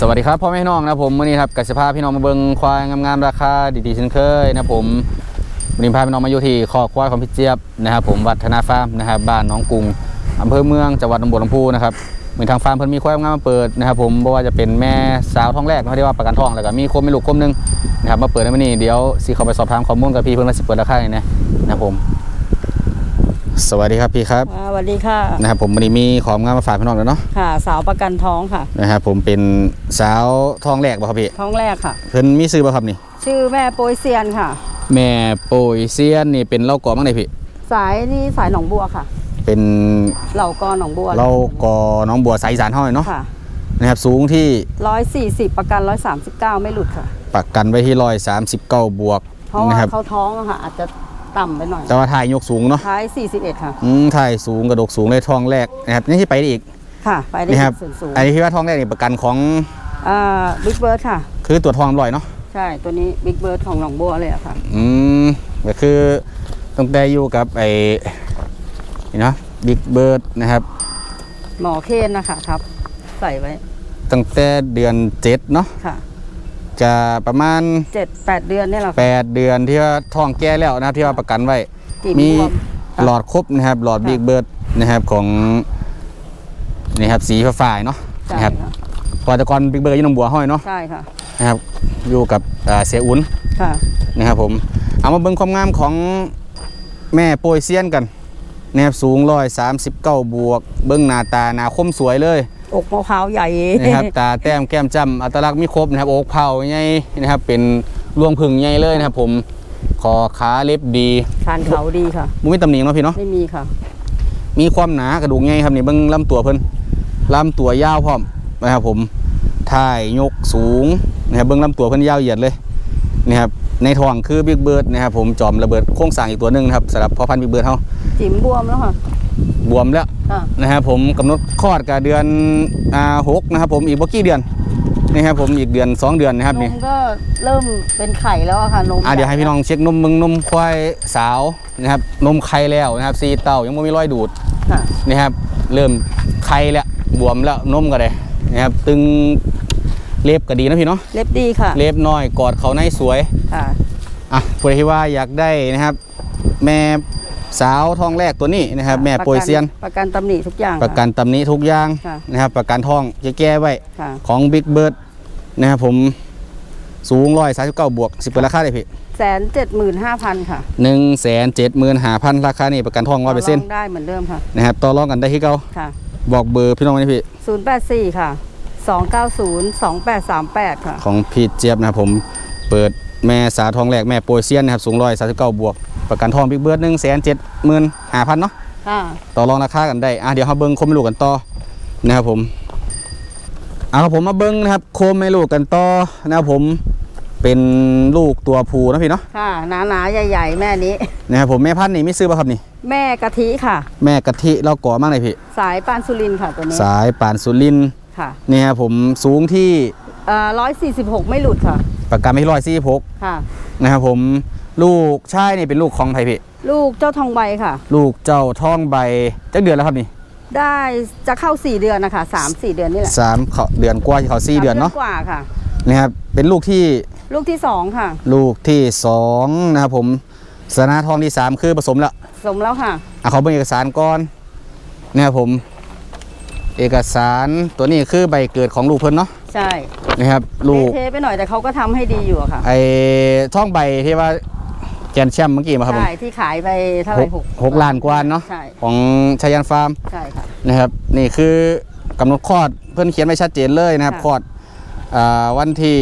สวัสดีครับพ่อแม่พี่น้องนะผมวันนี้ครับกัสภาพี่น้องมาเบิงควายงามๆราคาดีๆเช่นเคยนะผมวันนี้พาพี่น้องมาอยู่ที่คอกควายของพี่เจี๊ยบนะครับ ผมวัฒนาฟาร์มนะครับบ้านน้องกรุงอำเภอเมืองจังหวัดหนองบัวลำพูนะครับเหมือนทางฟาร์มเพิ่นมีควายงามมาเปิดนะครับ ผมเพราะว่าจะเป็นแม่สาวท้องแรกเขาเรียกว่าประกันท้องแล้วก็มีโคมมีลูกโคมหนึงนะครับมาเปิดในวันนี้เดี๋ยวสิเข้าไปสอบถามข้อมูลกับพี่เพิ่นว่าสิเปิดราคาไหนนะนะครับผม สวัสดีครับพี่ครับอ่าสวัสดีค่ะนะครับผมวันนี้มีของงามมาฝากพี่น้องแล้วเนาะค่ะ สาวประกันท้องค่ะนะครับผมเป็นสาวท้องแรกบ่ครับพี่ท้องแรกค่ะ เพิ่นมีซื้อบ่ครับนี่ชื่อแม่โปยเซียนค่ะ แม่โปยเซียนนี่เป็นเล่ากอบ้างไดพี่สายนี่สายหนองบัวค่ะ เป็นเหล่ากอหนองบัวเล่ากอน้องบัวสายอีสานเฮาเนาะค่ะนะครับสูงที่ร้อยสี่สิบประกันร้อยสามสิบเก้าไม่หลุดค่ะปักกันไว้ที่139บวกเพราะว่านะครับเขาท้องอะค่ะอาจจะ ต่ำไปหน่อยแต่ว่าถ่ายยกสูงเนาะท้ายสี่สิบเอ็ดค่ะ อืมถ่ายสูงกระดกสูงเลยท้องแรกนะครับนี่ที่ไปได้อีกค่ะไปได้นี่ครับสูงสูงอันนี้ที่ว่าท้องแรกนี่ประกันของอ่าบิ๊กเบิร์ดค่ะ คือตัวจทองลอยเนาะใช่ตัวนี้บิ๊กเบิร์ดของหนองบัวเลยอะค่ะ อืมก็คือตั้งแต่อยู่กับไอ้นี่เนาะบิ๊กเบิร์ดนะครับ หมอเคนนะคะครับ ใส่ไว้ ตั้งแต่เดือนเจ็ดเนาะค่ะ จะประมาณเจ็ดแปดเดือนนี่แหละค่ะ 8 เดือนที่ว่าท้องแก่แล้วนะครับที่ว่าประกันไว้จิ๋มมีบวมหลอดครบนะครับหลอดค่ะบิ๊กเบิร์ดนะครับของนี่ครับสีฟ้าๆเนาะใช่นะครับค่ะปตกรบิ๊กเบิร์ดยี่นองบัวห้อยเนาะใช่ค่ะนะครับอยู่กับอ่าเสียอุ่นค่ะ นะครับผมเอามาเบิ่งความงามของแม่โปรยเซียนกันนะครับสูงร้อยสามสิบเก้าบวก เบิ้งหน้าตาหน้าคมสวยเลย อกมะพร้าวใหญ่นะครับตาแต้มแก้มจ้ำอัตลักษณ์มีครบนะครับโอกเผาใหญ่นะครับ เป็นรวงผึ่งใหญ่เลยนะครับ ผมคอขาเล็บดีทานเขาดีค่ะมุ้มีตำหนิเนาะพี่เนาะไม่มีค่ะ มีความหนากระดูกใหญ่ครับนี่เบิ่งลำตัวเพิ่นลำตัวยาวพร้อมนะครับ ผมถ่ายยกสูงนะครับเบิ่งลำตัวเพิ่นยาวเหยียดเลยนะครับในท้องคือบิ๊กเบิร์ดนะครับผมจอมระเบิดโครงสร้างอีกตัวหนึ่งนะครับสำหรับพ่อพันธุ์บิ๊กเบิร์ดเฮาจิ๋มบวมแล้วค่ะบวมแล้วค่ะ นะครับผมกำหนดคลอดกับเดือนอ่าหกนะครับผมอีกบ่กี่เดือนนะครับผมอีกเดือนสองเดือนนะครับนนี่มก็เริ่มเป็นไข่แล้วอะค่ะนมอ่าเดี๋ยวให้พี่น้องเช็คนมมึงนมควายสาวนะครับนมไข่แล้วนะครับซีเต้ายังไม่มีรอยดูดค่ะนะครับเริ่มไข่แล้วบวมแล้วนมก็ได้นะครับตึงเล็บก็ดีนะพี่เนาะเล็บดีค่ะ เล็บน้อยกอดเขาในสวยค่ะอะผู้ใดที่ว่าอยากได้นะครับ แม่ สาวทองแรกตัวนี้นะครับแม่โปรยเซียน ประกันตำหนิทุกอย่าง ประกันตำหนี้ทุกอย่างค่ะนะครับประกันทองจะแก้ไว้ค่ะ ของ Big Bird นะครับผมสูงร้อยสาสิบเก้าบวกสิบเปิดราคาได้พี่แสนเจ็ดหมื่นห้าพันค่ะหนึ่งแสนเจ็ดหมื่นห้าพันราคานี่ประกันทองร้อยเปอร์เซ็นต์ต่ได้เหมือนเดิมค่ะนะครับต่อรองกันได้ที่เก่าค่ะบอกเบอร์พี่น้องไว้นะพี่ ศูนย์แปดสี่ค่ะสองเก้าศูนย์สองแปดสามแปดค่ะ ของพี่เจี๊ยบนะครับผมเปิดแม่สาทองแรกแม่โปรยเซียนนะครับสูงร้อยสาสิบเก้าบวก ประกันทองบิ๊กเบิร์ดหนึ่งแสนเจ็ดหมื่นห้าพันเนาะค่ะต่อรองราคากันได้อะเดี๋ยวเราเบิ้งโคมไม่ลูกกันต่อนะครับผมเอาครับผมมาเบิ้งนะครับ โคมไม่ลูกกันต่อนะครับผมเป็นลูกตัวผู้นะพี่เนาะค่ะหนาหนาๆใหญ่ ๆ แม่นี้นะครับผมแม่พันธุ์นี่ไม่ซื้อป่ะครับนี่ แม่กะทิค่ะ แม่กะทิเราก่อมากเลยพี่ สายปานสุรินทร์ค่ะตัวนี้ สายป่านสุรินทร์ค่ะนี่ครับผมสูงที่ร้อยสี่สิบหกไม่หลุดค่ะ ประกันไม่ร้อยสี่พกค่ะนะครับผม ลูกชายนี่เป็นลูกของไทยพี่ ลูกเจ้าทองใบค่ะ ลูกเจ้าท่องใบจักเดือนแล้วครับนี่ได้จะเข้า 4 เดือนนะคะ3 4 เดือนนี่แหละสามเขาเดือนกว่าที่เขาสี่เดือนเนาะกว่าค่ะ นะครับเป็นลูกที่ลูกที่ 2 ค่ะ ลูกที่สองนะครับผมสนาทองที่สามคือผสมแล้วสมแล้วค่ะ อะเขาเบิ่งเอกสารก่อนนะครับผม เอกสารตัวนี้คือใบเกิดของลูกเพิ่นเนาะใช่นะครับลูกเทๆไปหน่อยแต่เขาก็ทำให้ดีอยู่อะค่ะ ไอ้ท่องใบที่ว่า แกนแชมป์เมื่อกี้มาครับผม ใช่ที่ขายไปเท่าไหร่หหกกหกล้านกว่าเนาะใช่ของชายันฟาร์มใช่ค่ะนะครับ นี่คือกำหนดคลอดเพื่อนเขียนไว้ชัดเจนเลยนะครับค่ะคลอดอ่าวันที่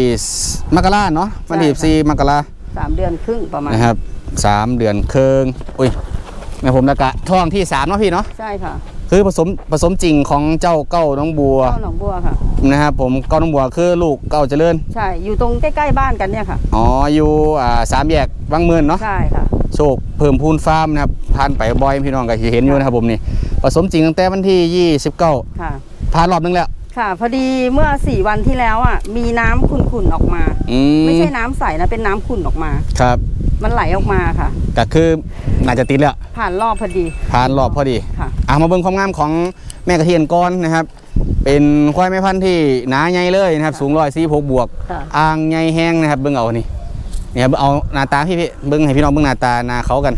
มกราเนาะวันที่ใช่ค่ะสี่มกราสามเดือนครึ่งประมาณนะครับสามเดือนครึ่งอุ้ยนะครับผมแล้วก็ท้องที่สามเนาะพี่เนาะใช่ค่ะ คือผสมผสมจริงของเจ้าเก้าน้องบัวเข้าหนองบัวค่ะ นะครับผมเก้าน้องบัวคือลูกเก้าเจริญใช่ อยู่ตรงใกล้ๆบ้านกันเนี่ยค่ะ อ๋ออยู่อ่าสามแยกวังหมื่นเนาะใช่ค่ะ โชคเพิ่มพูนฟาร์มนะครับผ่านไปบ่อยพี่น้องก็สิเห็นอยู่นะครับผมนี่ผสมจริงตั้งแต่วันที่ 29ค่ะ ผ่านรอบนึงแล้ว ค่ะ พอดีเมื่อ4วันที่แล้วอะ มีน้ำขุ่นๆออกมา อืมไม่ใช่น้ำใสนะ เป็นน้ำขุ่นออกมา ครับมันไหลออกมาค่ะ ก็คือน่าจะติดแล้วผ่านรอบพอดีผ่านรอบพอดี ค่ะ อะมาเบิ่งความงามของแม่กระเทียนก้อนนะครับ เป็นควายแม่พันธุ์ที่หนาใหญ่เลยนะครับ สูงร้อยสี่หกบวกค่ะ อ่างใหญ่แห้งนะครับ เบิ้งเอานี่เนี่ยครับเอาหน้าตาพี่พี่เบิ้งให้พี่น้องเบิ้งหน้าตาหน้าเขากัน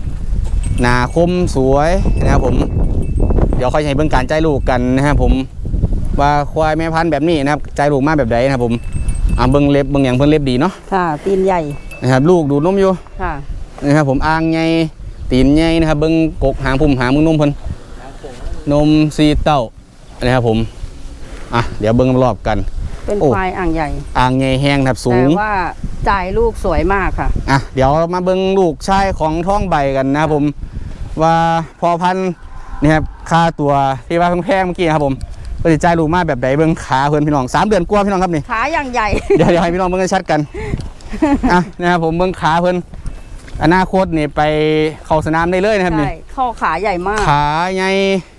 หน้าคมสวยนะครับผม เดี๋ยวค่อยให้เบิ้งการใจายลูกกันนะครับผมว่าควายแม่พันธุ์แบบนี้นะครับใจายลูกมาแบบใดนะครับผมอ่าเบิ้งเล็บเบิ้งอย่างเพิ่นเล็บดีเนาะค่ะ ตีนใหญ่นะครับลูกดูดนมอยู่ ค่ะ นะครับผมอ่างใหญ่ตีนใหญ่นะครับเบิ้งกกหางพุ่มหางมึงนมเพิ่น นมซีเต้านะครับผมอะเดี๋ยวเบิ้งรอบกัน เป็นโอ้ ควายอ่างใหญ่อ่างใหญ่แห้งนะครับสูแต่ง ว่าจ่ายลูกสวยมากค่ะ อะเดี๋ยวมาเบิ้งลูกชายของท้องใบกันนะครับผม ว่าพอพันธุ์นี่ครับค่าตัวที่ว่าแพงๆเมื่อกี้ครับผมก็จะจ่ายลูกมาแบบใดเบิ้งขาเพื่อนพี่น้องสามเดือนกว่าพี่น้องครับนี่ ขาอย่างใหญ่ เดี๋ยวเดี๋ยวให้พี่น้องเบิ้งให้ชัดกัน อะนะครับผมเบิ้งขาเพื่อน อนาคตนี่ไปเข้าสนามได้เลยนะครับนี่ใช่ข้อขาใหญ่มาก ขาใหญ่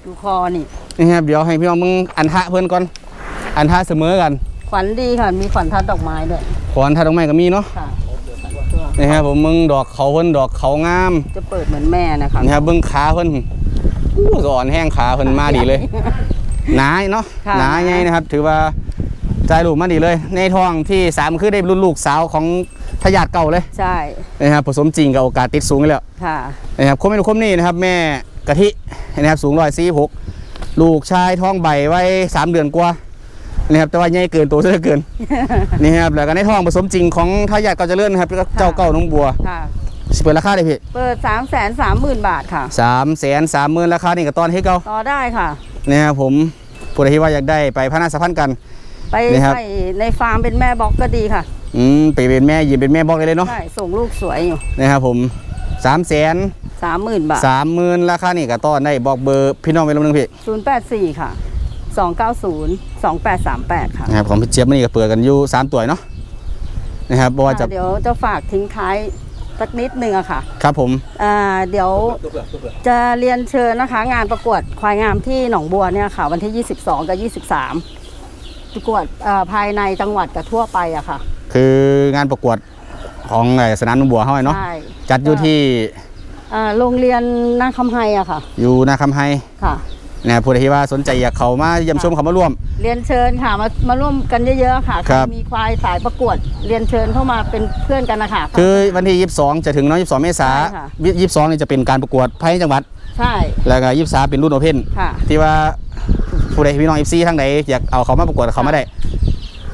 ดูคอนี่นี่ครับเดี๋ยวให้พี่น้องเบิ้งอันทะเพื่อนก่อน อันทะเสมอกัน ขวัญดีค่ะ มีขวัญทัดดอกไม้ด้วยขอนทะตรงไม้ก็มีเนาะค่ะนี่ครับผมมึงดอกเขาเพิ่นดอกเขางาม จะเปิดเหมือนแม่นะคะนี่ครับเบิ้งขาเพิ่นอู้สอนแห้งขาเพิ่นมาดีเลยหนาเนาะค่ะหนาไงนะครับ ถือว่าใจลูกมาดีเลย ในท้องที่สามคือได้รุ่นลูกสาวของ ทายาทเก่าเลยใช่นะครับผสมจริงกับโอกาสติดสูงอยู่แล้วค่ะนะครับคมเมนูคมนี่นะครับ แม่กะทินะครับสูงร้อยสี่หกลูกชายท้องใบไว้สามเดือนกว่านะครับแต่ว่าใหญ่เกินตัวซะเหลือเกินนี่ครับแล้วก็ในท้องผสมจริงของทายาทเก่าเจริญนะครับเจ้าเก่าน้องบัวค่ะสิเปิดราคาได้พี่ เปิด3 3 0 0 0 0บาทค่ะสามแสนสามหมื่นราคานี่กับตอนให้เก่าต่อได้ค่ะนะครับผมผู้ใดที่ว่าอยากได้ไปพัฒนาสัมพันธ์กัน ไปนี่ครับใส่ในฟาร์มเป็นแม่บล็อกก็ดีค่ะ อืมไปเป็นแม่ยิมเป็นแม่บอกได้เลยเนาะใช่ส่งลูกสวยอยู่นะครับผมสามแสน30,000บาทสามหมื่นราคานี่กับตอนได้บอกเบอร์พี่น้องไปลงนึงพี่084ค่ะ290 2838ค่ะนะครับของพี่เจี๊ยบนี่ก็เปิดกันอยู่สามตัวเนาะนะครับบอกว่าจะเดี๋ยวจะฝากทิ้งท้ายสักนิดนึงอะค่ะ ครับผมอ่าเดี๋ยวจะเรียนเชิญนะคะ งานประกวดควายงามที่หนองบัวเนี่ยค่ะ วันที่ 22 กับ 23 ประกวดอ่าภายในจังหวัดกับทั่วไปอะค่ะ คืองานประกวดของไอ้สนามหนองบัวเฮาเนาะใช่จัดอยู่ที่อ่าโรงเรียนนาคำไฮอะค่ะ อยู่นาคำไฮค่ะ นะครับผู้ใดที่ว่าสนใจอยากเขามาเยี่ยมชมเขามาร่วม เรียนเชิญค่ะมามาร่วมกันเยอะๆค่ะครับ ใมีควายสายประกวด เรียนเชิญเข้ามาเป็นเพื่อนกันนะคะ คือวันที่ 22 จะถึงเนาะ22 เมษาใช่ค่ะ ยี่สิบสองนี่จะเป็นการประกวดภายในจังหวัด ใช่แล้วก็23เป็นรุ่นโอเพ่นค่ะ ที่ว่าผู้ใดพี่น้องเอฟซีทั้งใดอยากเอาเขามาประกวดเขามาได้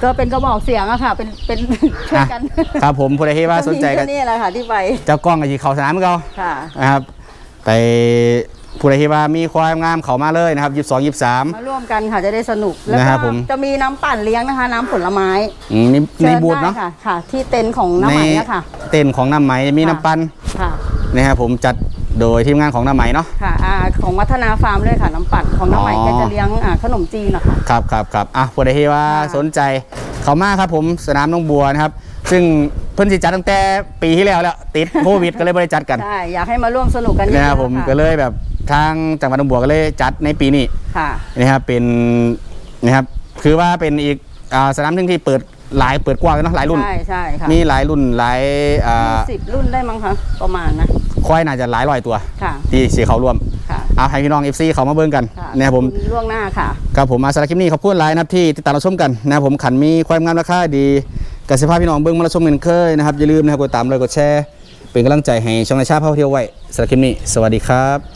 ก็เป็นกระบอกเสียงอะค่ะ เป็นเป็น ช่วยกันครับผมผู้ใดที่ว่าสนใจกันมีแค่นี่แหละค่ะที่ไปเจ้ากล้องกับที่เขาสนามเขาค่ะ นะครับไปผู้ใดที่ว่ามีความงามเขามาเลยนะครับยี่สิบสองยี่สิบสาม มาร่วมกันค่ะจะได้สนุกแล้วนะครับก็ผมจะมีน้ำปั่นเลี้ยงนะคะ น้ำผลไม้ในในเชิญบูธเนาะได้ค่ะค่ะ ที่เต็นท์ของน้ำไหมอะค่ะ เต้นของน้ำไหมมีน้ำปันค่ะ นะครับผมจัดโดยทีมงานของน้ำไหมเนาะ ค่ะอ่า ของวัฒนาฟาร์มเลยค่ะ น้ำปั่นของน้ำไหมอ๋อ แกจะเลี้ยงอ่าขนมจีนนะคะ ครับครับครับอะผู้ใดที่ว่าค่ะ สนใจเขามาครับผมสนามหน้องบัวนะครับ ซึ่งเพิ่นสิจัดตั้งแต่ปีที่แล้วแล้วติดโควิด ก็เลยบริจัดกันใช่อยากให้มาร่วมสนุกกันเยนะครับอะๆผมค่ะก็เลยแบบทางจังหวัดหนองบัวก็เลยจัดในปีนี้ค่ะ นะครับเป็นนะครับคือว่าเป็นอีกอ่าสนามหนึ่งที่เปิดหลายเปิดกว้างเลยเนาะหลายรุ่น ใช่ใช่ค่ะมีหลายรุ่นหลายอ่าสิบรุ่นได้มั้งคะประมาณนะ ควายน่าจะหลายร้อยตัว ค่ะ ที่สีเขาร่วมค่ะ เอาให้พี่น้อง FC เขามาเบิ่งกันค่ะนะครับผมขอณล่วงหน้าค่ะครับผมมาสารบคลิปนี้ขอบคุณหลายนะครับที่ติดตามเราชมกันนะครับผมขันมีความงามราคาดีกับสภาพพี่น้องเบิ่งมาเราชมกันเคยนะครับอย่าลืมนะครับกดตามเลยกดแชร์เป็นกำลังใจให้ช่องในชาติพาเที่ยวไว้สารบคลิปนี้ สวัสดีครับ